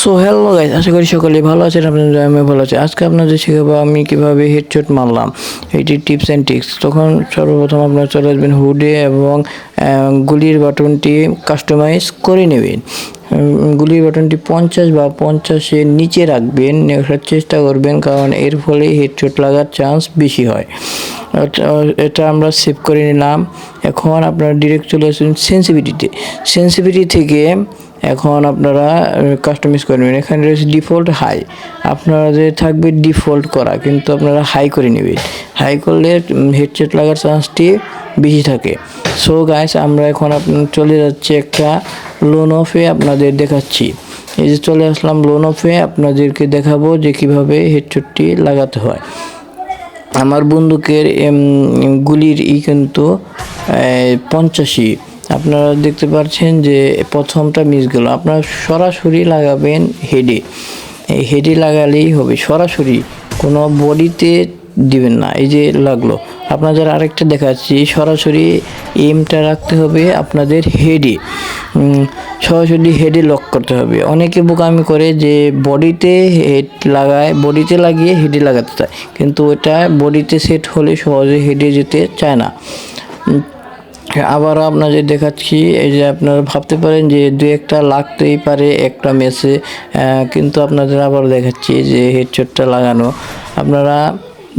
So hello guys আশা করি সকলেই ভালো আছেন আপনাদের আমি ভালো আছি। আজকে আপনাদের শেখাবো আমি কীভাবে হেডশট মারলাম। এটি টিপস অ্যান্ড টিক্স তখন সর্বপ্রথম আপনারা চলে আসবেন হুডে এবং গুলির বাটনটি কাস্টমাইজ করে নেবেন। গুলির বাটনটি পঞ্চাশ বা পঞ্চাশের নিচে রাখবেন চেষ্টা করবেন, কারণ এর ফলে হেডশট লাগার চান্স বেশি হয়। এটা- আমরা সেভ করে নিলাম। এখন আপনারা ডিরেক্ট চলে আসবেন সেন্সিভিটিতে সেন্সিভিটি থেকে এখন আপনারা কাস্টমাইজ করবেন এখানে রয়েছে ডিফল্ট হাই আপনারা যে থাকবে ডিফল্ট করা, কিন্তু আপনারা হাই করে নেবেন। হাই করলে হেডসেট লাগার চান্সটি বেশি থাকে। সো গাইস আমরা এখন আপনার চলে যাচ্ছি একটা লোন অফে আপনাদের দেখাচ্ছি। এই যে চলে আসলাম লোন অফে আপনাদেরকে দেখাবো যে কীভাবে হেডসেটটি লাগাতে হয়। আমার বন্দুকের গুলির ই কিন্তু পঞ্চাশি আপনারা দেখতে পাচ্ছেন যে প্রথমটা মিস গেল। আপনারা সরাসরি লাগাবেন হেডে হেডে লাগালেই হবে। সরাসরি কোনো বডিতে দিবেন না। এই যে লাগল। আপনাদের আরেকটা দেখাচ্ছি। সরাসরি এমটা রাখতে হবে আপনাদের হেডে সরাসরি হেডে লক করতে হবে। অনেকে বোকামি করে যে বডিতে হেড লাগায় বডিতে লাগিয়ে হেডে লাগাতে চায়। কিন্তু ওটা বডিতে সেট হলে সহজে হেডে যেতে চায় না। আবারও আপনাদের দেখাচ্ছি, এই যে আপনারা ভাবতে পারেন যে দু একটা লাগতেই পারে একটা মেসে কিন্তু আপনাদের আবার দেখাচ্ছি যে হেডশটটা লাগানো। আপনারা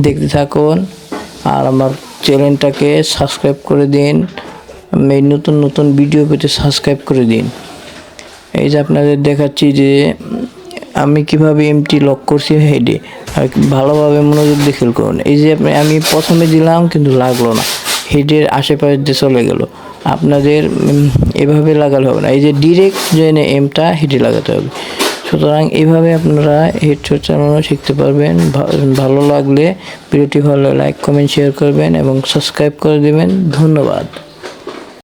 দেখতে থাকুন। আর আমার চ্যানেলটাকে সাবস্ক্রাইব করে দিন। এই নতুন নতুন ভিডিও পেতে সাবস্ক্রাইব করে দিন। এই যে আপনাদের দেখাচ্ছি যে, আমি কীভাবে এমটি লক করছি হেডে আর ভালোভাবে মনোযোগ দিয়ে খেল করুন। এই যে আমি প্রথমে দিলাম, কিন্তু লাগল না। হেডের আশেপাশে দিয়ে চলে গেল। আপনাদের এভাবে লাগালে হবে না। এই যে ডিরেক্ট জেনে এমটা হেডে লাগাতে হবে। সুতরাং এইভাবে আপনারা হেড শট চালানো শিখতে পারবেন। ভালো লাগলে ভিডিওটি ভালো লাইক, কমেন্ট শেয়ার করবেন এবং সাবস্ক্রাইব করে দেবেন। ধন্যবাদ।